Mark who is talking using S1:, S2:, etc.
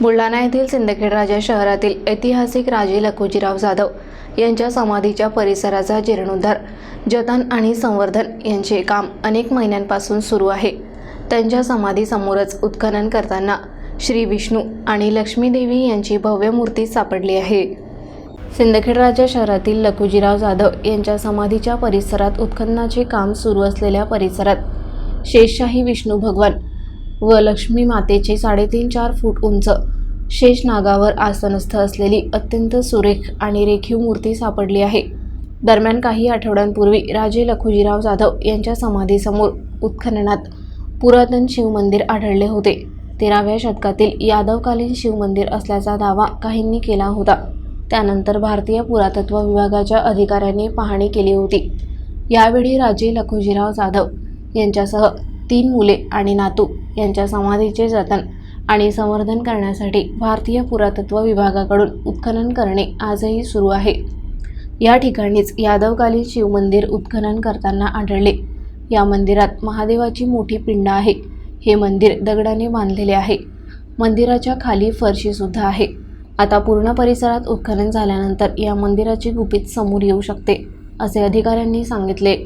S1: बुलढाणा येथील सिंदखेड राजा शहरातील ऐतिहासिक राजे लखुजीराव जाधव यांच्या समाधीच्या परिसराचा जीर्णोद्धार जतन आणि संवर्धन यांचे काम अनेक महिन्यांपासून सुरू आहे. त्यांच्या समाधीसमोरच उत्खनन करताना श्री विष्णू आणि लक्ष्मीदेवी यांची भव्य मूर्ती सापडली आहे. सिंदखेड राजा शहरातील लखुजीराव जाधव यांच्या समाधीच्या परिसरात उत्खननाचे काम सुरू असलेल्या परिसरात शेषशाही विष्णू भगवान व लक्ष्मी मातेचे साडेतीन चार फूट उंच. शेष नागावर आसनस्थ असलेली अत्यंत सुरेख आणि रेखीव मूर्ती सापडली आहे. दरम्यान काही आठवड्यांपूर्वी राजे लखुजीराव जाधव यांच्या समाधीसमोर उत्खननात पुरातन शिवमंदिर आढळले होते. तेराव्या शतकातील यादवकालीन शिवमंदिर असल्याचा दावा काहींनी केला होता. त्यानंतर भारतीय पुरातत्व विभागाच्या अधिकाऱ्यांनी पाहणी केली होती. यावेळी राजे लखुजीराव जाधव यांच्यासह तीन मुले आणि नातू यांच्या समाधीचे जतन आणि संवर्धन करण्यासाठी भारतीय पुरातत्व विभागाकडून उत्खनन करणे आजही सुरू आहे. या ठिकाणीच यादवकालीन शिवमंदिर उत्खनन करताना आढळले. या मंदिरात महादेवाची मोठी पिंड आहे. हे मंदिर दगडाने बांधलेले आहे. मंदिराच्या खाली फरशीसुद्धा आहे. आता पूर्ण परिसरात उत्खनन झाल्यानंतर या मंदिराची गुपित समोर येऊ शकते असे अधिकाऱ्यांनी सांगितले.